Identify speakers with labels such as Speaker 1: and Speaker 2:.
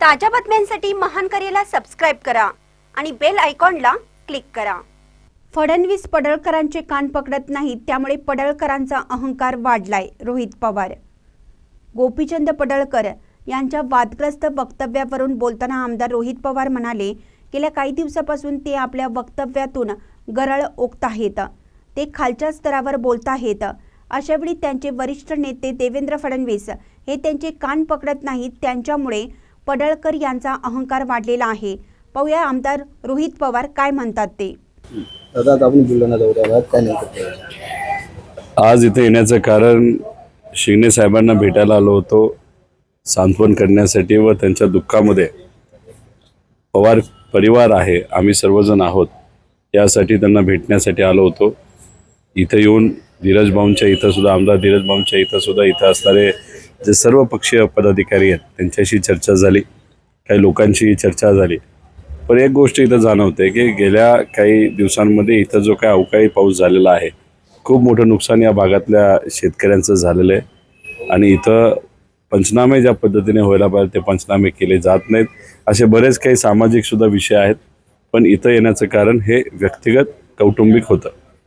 Speaker 1: ताज्या बातम्यांसाठी महान करेला सबस्क्राईब करा आणि बेल आयकॉनला क्लिक करा. फडणवीस पडळकरांचे कान पकडत नाहीत त्यामुळे पडळकरांचा अहंकार वाढलाय रोहित पवार. गोपीचंद पडळकर यांच्या वादग्रस्त वक्तव्यावरून बोलताना आमदार रोहित पवार म्हणाले गेल्या काही दिवसापासून ते आपल्या वक्तव्यातून गरळ ओकताहेत. ते खालच्या स्तरावर बोलत आहेत अशावेळी त्यांचे वरिष्ठ नेते देवेंद्र फडणवीस हे त्यांचे कान पकडत नाहीत त्यांच्यामुळे पडळकर यांचा अहंकार वाढलेला आहे. पाहूया आमदार रोहित पवार काय म्हणतात ते?
Speaker 2: आज इथे येण्याचं कारण शिंगणे साहेबांना भेटायला आलो होतो. सांत्वन करण्यासाठी व त्यांच्या दुःखामध्ये पवार परिवार आहे. आम्ही सर्वजण आहोत. यासाठी त्यांना भेटण्यासाठी आलो होतो. इथं येऊन धीरज भाऊंच्या इथं सुद्धा आमदार धीरज भाऊंच्या इथं सुद्धा इथं असणारे जे सर्व पक्षीय पदाधिकारी आहेत त्यांच्याशी चर्चा झाली काही लोकांशी चर्चा झाली. पण एक गोष्ट इथं जाणवते की गेल्या काही दिवसांमध्ये इथं जो काय अवकाळी पाऊस झालेला आहे खूप मोठं नुकसान या भागातल्या शेतकऱ्यांचं झालेलं आहे. आणि इथं पंचनामे ज्या पद्धतीने व्हायला पाहिजे ते पंचनामे केले जात नाहीत. असे बरेच काही सामाजिक सुद्धा विषय आहेत पण इथं येण्याचं कारण हे व्यक्तिगत कौटुंबिक होतं.